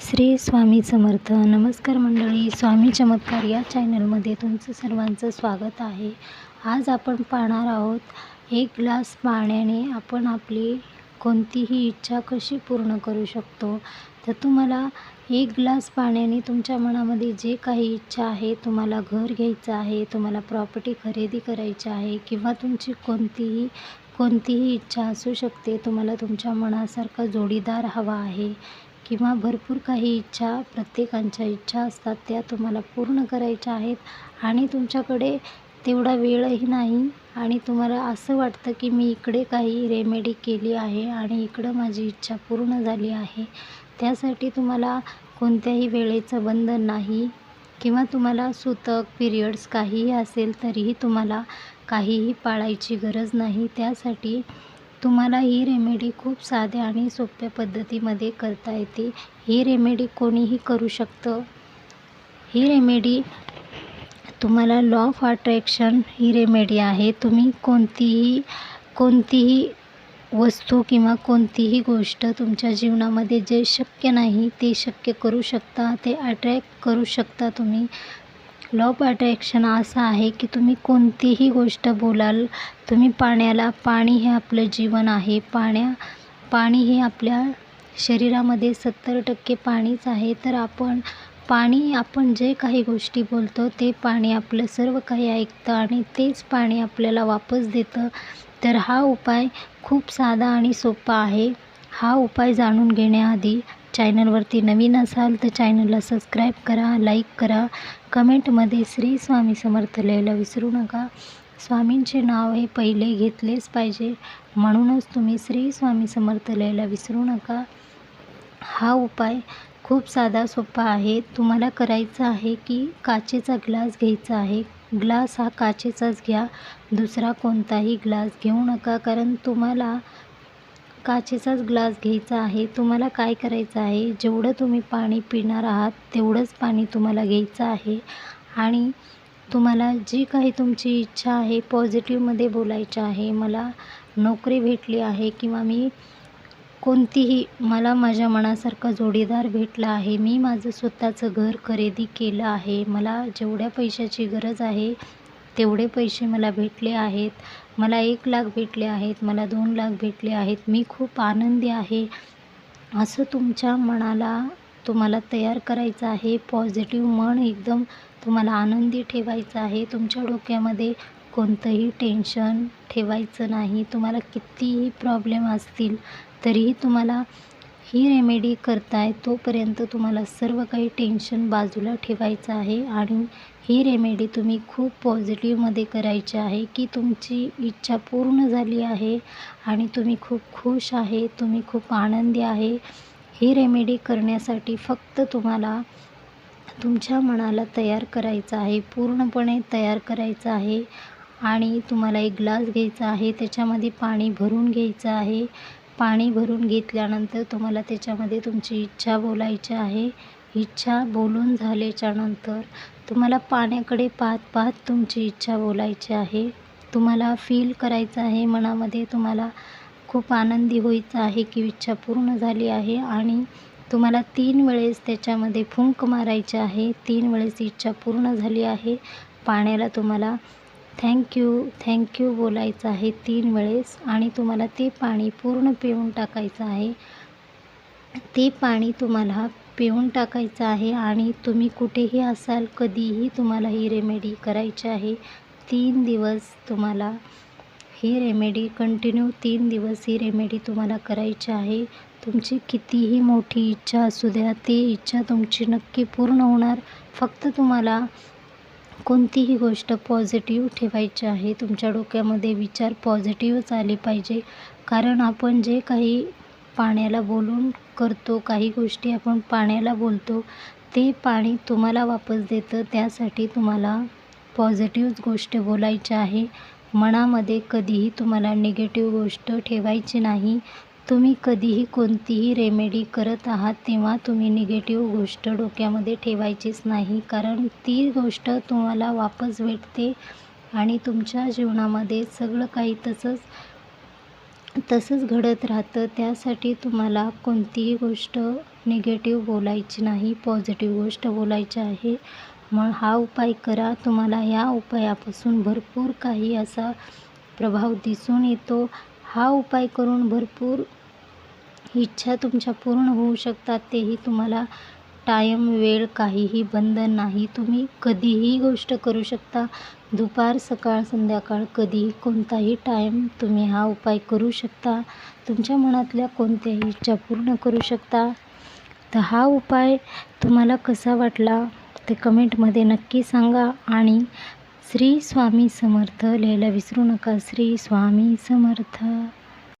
श्री स्वामी समर्थ. नमस्कार मंडळी स्वामी चमत्कार या चॅनलमध्ये तुमचं सर्वांचं स्वागत आहे. आज आपण पाहणार आहोत एक ग्लास पाण्याने आपण आपली कोणतीही इच्छा कशी पूर्ण करू शकतो? तर तुम्हाला एक ग्लास पाण्याने तुमच्या मनामध्ये जे काही इच्छा आहे तुम्हाला घर घ्यायचं आहे तुम्हाला प्रॉपर्टी खरेदी करायची आहे किंवा तुमची कोणतीही कोणतीही इच्छा असू शकते तुम्हाला तुमच्या मनासारखा जोडीदार हवा आहे. किंवा भरपूर काही इच्छा प्रत्येकांच्या इच्छा असतात त्या तुम्हाला पूर्ण करायच्या आहेत. आणि तुमच्याकडे तेवढा वेळही नाही. आणि तुम्हाला असं वाटतं की मी इकडे काही रेमेडी केली आहे आणि इकडं माझी इच्छा पूर्ण झाली आहे. त्यासाठी तुम्हाला कोणत्याही वेळेचं बंधन नाही. किंवा तुम्हाला सुतक पिरियड्स काहीही असेल तरीही तुम्हाला काहीही पाळायची गरज नाही. त्यासाठी तुम्हाला ही रेमेडी खूप साध्या आणि सोप्या पद्धतीमध्ये करता येते. ही रेमेडी कोणीही करू शकतं. ही रेमेडी तुम्हाला लॉ ऑफ अट्रॅक्शन ही रेमेडी आहे. तुम्ही कोणतीही कोणतीही वस्तू किंवा कोणतीही गोष्ट तुमच्या जीवनामध्ये जे शक्य नाही ते शक्य करू शकता ते अट्रॅक्ट करू शकता तुम्ही. लॉ अट्रॅक्शन असं आहे की तुम्ही कोणतीही गोष्ट बोलाल तुम्ही पाण्याला पाणी हे आपलं जीवन आहे. पाण्या पाणी हे आपल्या शरीरामध्ये सत्तर टक्के पाणीच आहे. तर आपण पाणी आपण जे काही गोष्टी बोलतो ते पाणी आपलं सर्व काही ऐकतं आणि तेच पाणी आपल्याला वापस देतं. तर हा उपाय खूप साधा आणि सोपा आहे. हा उपाय जाणून घेण्याआधी चॅनलवरती नवीन असाल तर चॅनलला सबस्क्राईब करा लाईक करा. कमेंटमध्ये श्री स्वामी समर्थ लिहायला विसरू नका. स्वामींचे नाव हे पहिले घेतलेच पाहिजे. म्हणूनच तुम्ही श्री स्वामी समर्थ लिहायला विसरू नका. हा उपाय खूप साधा सोपा आहे. तुम्हाला करायचं आहे की काचेचा ग्लास घ्यायचा आहे. ग्लास हा काचेचाच घ्या. दुसरा कोणताही ग्लास घेऊ नका कारण तुम्हाला काचेचाच ग्लास घ्यायचा आहे. तुम्हाला काय करायचं आहे? जेवढं तुम्ही पाणी पिणार आहात तेवढंच पाणी तुम्हाला घ्यायचं आहे. आणि तुम्हाला जी काही तुमची इच्छा आहे पॉझिटिव्हमध्ये बोलायचं आहे मला नोकरी भेटली आहे किंवा मी कोणतीही मला माझ्या मनासारखा जोडीदार भेटला आहे मी माझं स्वतःचं घर खरेदी केलं आहे मला जेवढ्या पैशाची गरज आहे तेवढे पैसे मला भेटले आहेत. मला एक लाख भेटले आहेत मला दोन लाख भेटले आहेत. मी खूप आनंदी आहे. असं तुमच्या मनाला तुम्हाला तयार करायचं आहे. पॉझिटिव्ह मन एकदम तुम्हाला आनंदी ठेवायचं आहे. तुमच्या डोक्यामध्ये कोणतंही टेन्शन ठेवायचं नाही. तुम्हाला कितीही प्रॉब्लेम असतील तरीही तुम्हाला ही रेमेडी करताय तोपर्यंत तुम्हाला सर्व काही टेन्शन बाजूला ठेवायचं आहे आणि ही रेमेडी तुम्ही खूप पॉझिटिव्हमध्ये करायची आहे की तुमची इच्छा पूर्ण झाली आहे आणि तुम्ही खूप खुश आहे तुम्ही खूप आनंदी आहे. ही रेमेडी करण्यासाठी फक्त तुम्हाला तुमच्या मनाला तयार करायचं आहे पूर्णपणे तयार करायचं आहे आणि तुम्हाला एक ग्लास घ्यायचा आहे त्याच्यामध्ये पाणी भरून घ्यायचं आहे. पाणी भरून घेतल्यानंतर तुम्हाला त्याच्यामध्ये तुमची इच्छा बोलायची आहे. इच्छा बोलून झाल्याच्यानंतर तुम्हाला पाण्याकडे पाहत पाहत तुमची इच्छा बोलायची आहे. तुम्हाला फील करायचं आहे. मनामध्ये तुम्हाला खूप आनंदी व्हायचं आहे की इच्छा पूर्ण झाली आहे आणि तुम्हाला तीन वेळेस त्याच्यामध्ये फुंक मारायची आहे. तीन वेळेस इच्छा पूर्ण झाली आहे. पाण्याला तुम्हाला थँक्यू थँक्यू बोलायचं आहे तीन वेळेस आणि तुम्हाला ते पाणी पूर्ण पिऊन टाकायचं आहे. ते पाणी तुम्हाला पिऊन टाकायचं आहे आणि तुम्ही कुठेही असाल कधीही तुम्हाला ही रेमेडी करायची आहे. तीन दिवस तुम्हाला ही रेमेडी कंटिन्यू तीन दिवस ही रेमेडी तुम्हाला करायची आहे. तुमची कितीही मोठी इच्छा असू द्या ती इच्छा तुमची नक्की पूर्ण होणार. फक्त तुम्हाला कोणतीही गोष्ट पॉझिटिव्ह ठेवायची आहे तुमच्या डोक्यामध्ये विचार पॉझिटिव्हच आले पाहिजे. कारण आपण जे काही पाण्याला बोलून करतो काही गोष्टी आपण पाण्याला बोलतो ते पाणी तुम्हाला वापस देतं. त्यासाठी तुम्हाला पॉझिटिव्ह गोष्ट बोलायची आहे. मनामध्ये कधीही तुम्हाला निगेटिव्ह गोष्ट ठेवायची नाही. तुम्ही कधीही कोणतीही रेमेडी करत आहात तेव्हा तुम्ही निगेटिव्ह गोष्ट डोक्यामध्ये ठेवायचीच नाही. कारण ती गोष्ट तुम्हाला वापस भेटते आणि तुमच्या जीवनामध्ये सगळं काही तसंच तसंच घडत राहतं. त्यासाठी तुम्हाला कोणतीही गोष्ट निगेटिव्ह बोलायची नाही पॉझिटिव्ह गोष्ट बोलायची आहे. मग हा उपाय करा. तुम्हाला या उपायापासून भरपूर काही असा प्रभाव दिसून येतो. हा उपाय करून भरपूर इच्छा तुमच्या पूर्ण होऊ शकतात. तेही तुम्हाला टाईम वेळ काहीही बंधन नाही. तुम्ही कधीही गोष्ट करू शकता. दुपार सकाळ संध्याकाळ कधीही कोणताही टाईम तुम्ही हा उपाय करू शकता. तुमच्या मनातल्या कोणत्याही इच्छा पूर्ण करू शकता. तर हा उपाय तुम्हाला कसा वाटला ते कमेंटमध्ये नक्की सांगा आणि श्री स्वामी समर्थ. लिहायला विसरू नका. श्री स्वामी समर्थ.